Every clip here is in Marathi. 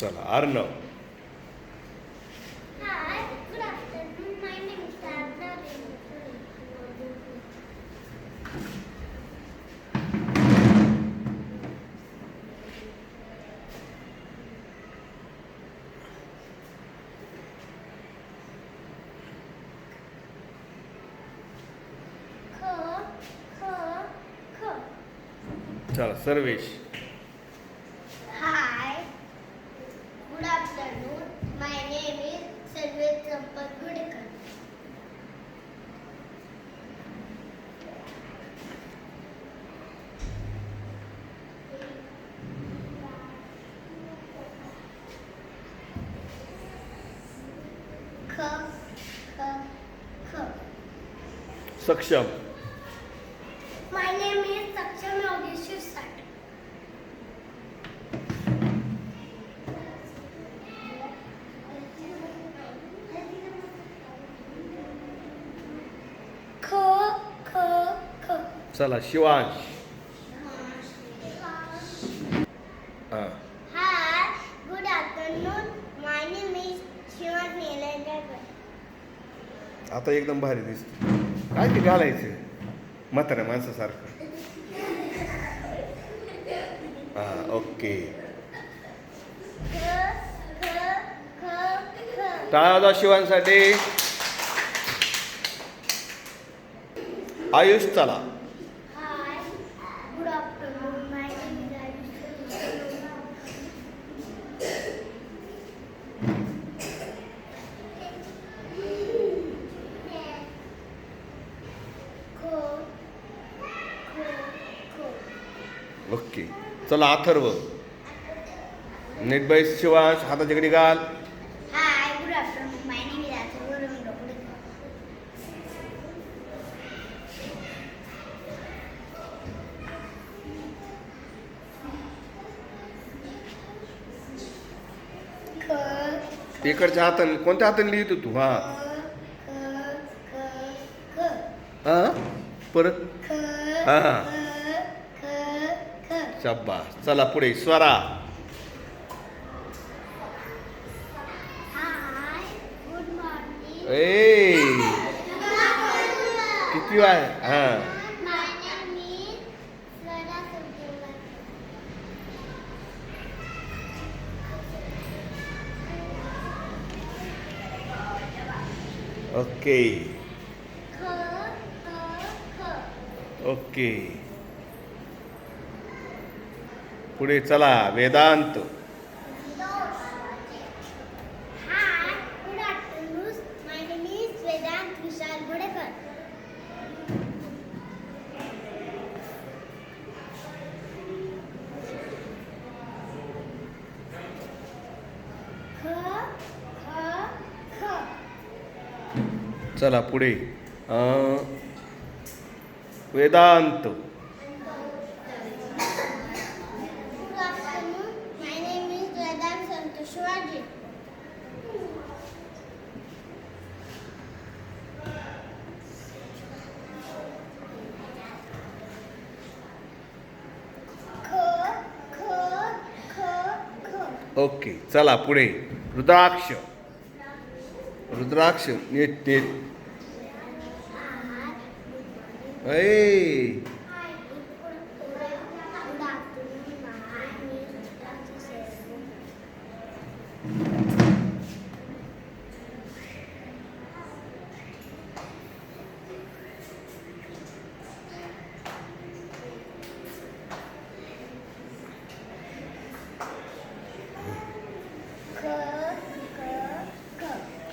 चला Arnav. Hi, good afternoon. My name is Sadhna K, K, K. चला Sarvesh Hi. Good afternoon. My name is Sarvet Sampat Gudekar. K, K, K. सक्षम My name is Saksham Yogeshwar Sat. K, K, K. चला शिवांश हां Hi, good afternoon. My name is Shivan Nilangar. आता एकदम भारी दिसते काय ते घालायचं? म्हातारा माणसासारखं. हां ओके. टाळा शिवांसाठी. आयुष चला Hi, good afternoon. My name is Ayush. Ko, ko, ko. Okay चला अथर्व. नीट बाई शिवांश हाताच्या कडे घाल Hi, good afternoon. My name is Atharva Ramandapudi. K, इकडच्या हाताने कोणत्या हाताने लिहितो तू? हा. हा? परत? हा. शब्बा चला पुढे स्वरा. ए किती आहे हा. ओके. ओके पुढे चला Vedanta Hi, good afternoon. My name is Vedant Vishal Bodekar. पुढे चला वेदांत. चला पुढे. Vedant Good afternoon. My name is Vedant okay चला पुढे. रुद्राक्ष. रुद्राक्ष नीट नीट ए Hi, good afternoon. My name is Rajesh Shetty. K, K, K. Okay पुढे Aryan Hi, good afternoon. My name is Arun Ramesh. K,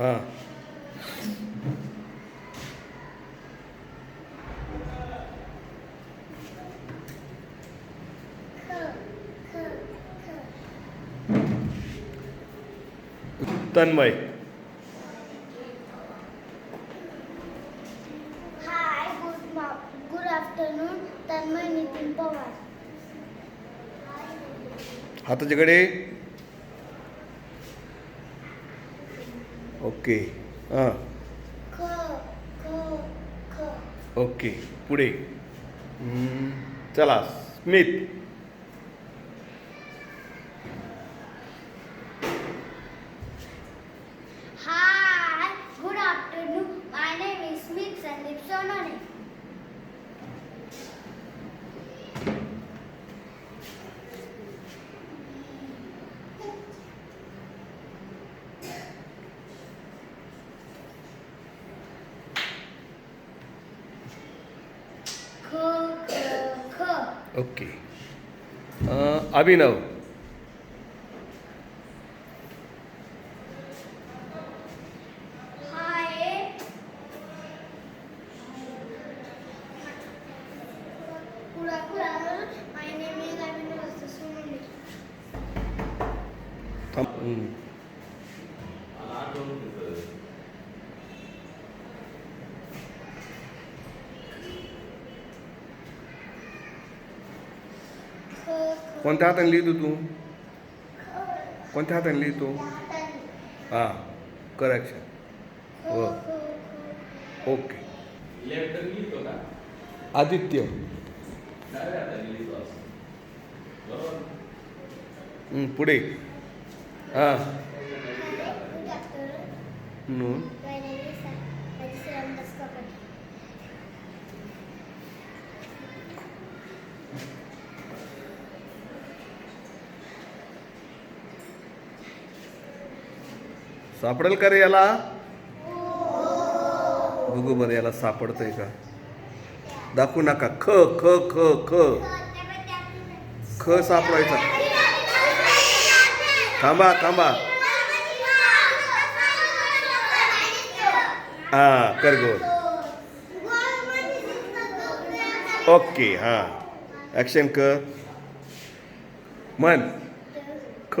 हां. Tanmay. Hi good afternoon Tanmay Nitin Pawar. हाताच्याकडे okay. हां. ओके. पुढे. चला Smit hi good afternoon my name is Smit Sandeep Sonawane ख ख ख okay uh, Abhinav hi good afternoon my name is Abhinav Sonawane थांब हम्म. ख ख कोणत्या हाताने लिहितो तू? कोणत्या हाताने लिहितो? हां करेक्शन हो. ओके. आदित्य. पुढे. हां. Noon My name is Ajay Ramdas Kapat. सापडेल का रे याला? बघू बरं याला सापडतंय का? दाखवू नका. ख ख ख ख. ख सापडायचा. थांबा थांबा. हा कर गोल. ओके हां. ॲक्शन कर मन ख.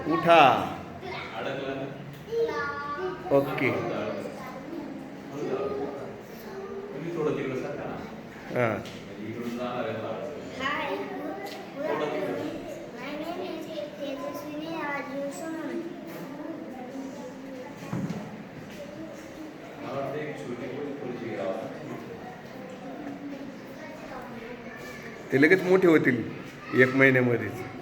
उठा. ओके. घ्यावं ते लगेच मोठे होतील एक महिन्यामध्येच.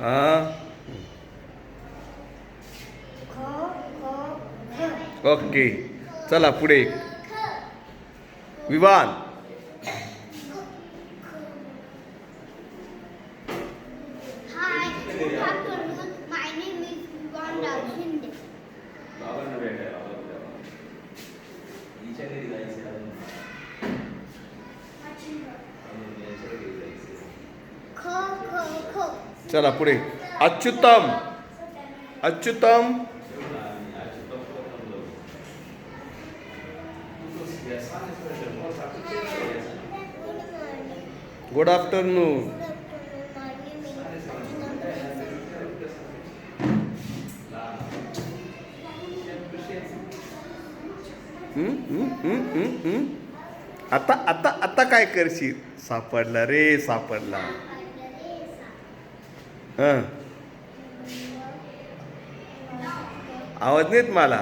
हां ख ख ख ओके चला पुढे Vivaan hi good afternoon my name is Vivaan Rao Shinde बाबांना भेटायला आलो होतो तेव्हा. हिच्या घरी जायचं अजून. अजून यांच्या घरी जायचं. ख ख ख चला पुढे. अच्युतम. अच्युतम. गुड आफ्टरनून आता आता आता काय करशील? सापडला रे सापडला. हां. आवाज नाहीत मला.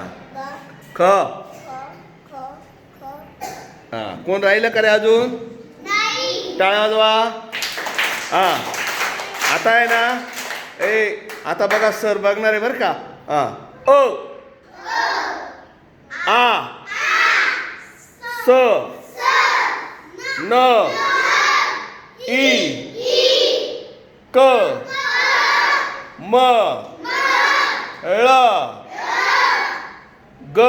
ख. हां. कोण राहिलं का रे अजून? टाळ्या वाजवा. हां. आता आहे ना ए आता बघा सर बघणार आहे बरं का. हां. ओ. आ. स. न. ई. क. म. ळ ग.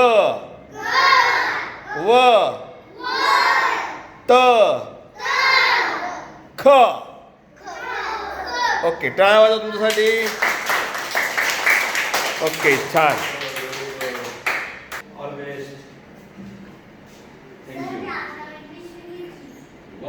व. त. ख. ओके टाळा वाजवा तुमच्यासाठी. ओके छान.